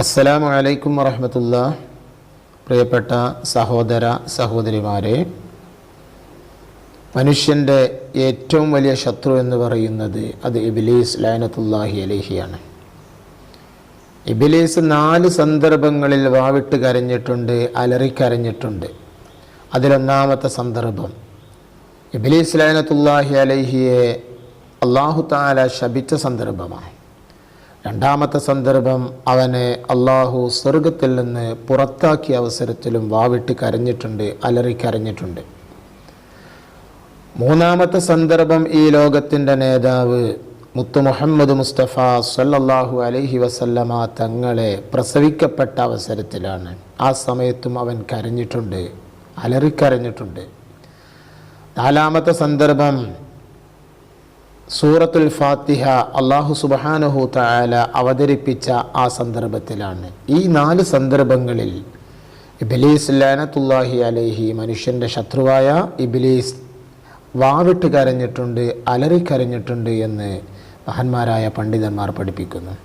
അസ്സലാമു അലൈക്കും വറഹമത്തുള്ള. പ്രിയപ്പെട്ട സഹോദര സഹോദരിമാരെ മനുഷ്യന്റെ ഏറ്റവും വലിയ ശത്രു എന്ന് പറയുന്നത് അത് ഇബിലീസ് ലൈനത്തുല്ലാഹി അലഹിയാണ്. ഇബിലീസ് നാല് സന്ദർഭങ്ങളിൽ വാവിട്ട് കരഞ്ഞിട്ടുണ്ട് അലറിക്കരഞ്ഞിട്ടുണ്ട്. അതിലൊന്നാമത്തെ സന്ദർഭം ഇബിലീസ് ലൈനത്തുല്ലാഹി അലഹിയെ അള്ളാഹു താല ശപിച്ച സന്ദർഭമാണ്. രണ്ടാമത്തെ സന്ദർഭം അവനെ അള്ളാഹു സ്വർഗത്തിൽ നിന്ന് പുറത്താക്കിയ അവസരത്തിലും വാവിട്ട് കരഞ്ഞിട്ടുണ്ട് അലറിക്കരഞ്ഞിട്ടുണ്ട് മൂന്നാമത്തെ സന്ദർഭം ഈ ലോകത്തിന്റെ നേതാവ് മുത്തു മുഹമ്മദ് മുസ്തഫ സല്ലല്ലാഹു അലൈഹി വസല്ലമ തങ്ങളെ പ്രസവിക്കപ്പെട്ട അവസരത്തിലാണ്. ആ സമയത്തും അവൻ കരഞ്ഞിട്ടുണ്ട് അലറിക്കരഞ്ഞിട്ടുണ്ട് നാലാമത്തെ സന്ദർഭം സൂറത്തുൽ ഫാത്തിഹ അള്ളാഹു സുബാനഹു താല അവതരിപ്പിച്ച ആ സന്ദർഭത്തിലാണ്. ഈ നാല് സന്ദർഭങ്ങളിൽ ഇബിലീസ് ലാനത്തുല്ലാഹി അലൈഹി മനുഷ്യന്റെ ശത്രുവായ ഇബിലീസ് വാവിട്ട് കരഞ്ഞിട്ടുണ്ട് അലറിക്കരഞ്ഞിട്ടുണ്ട് എന്ന് മഹന്മാരായ പണ്ഡിതന്മാർ പഠിപ്പിക്കുന്നു.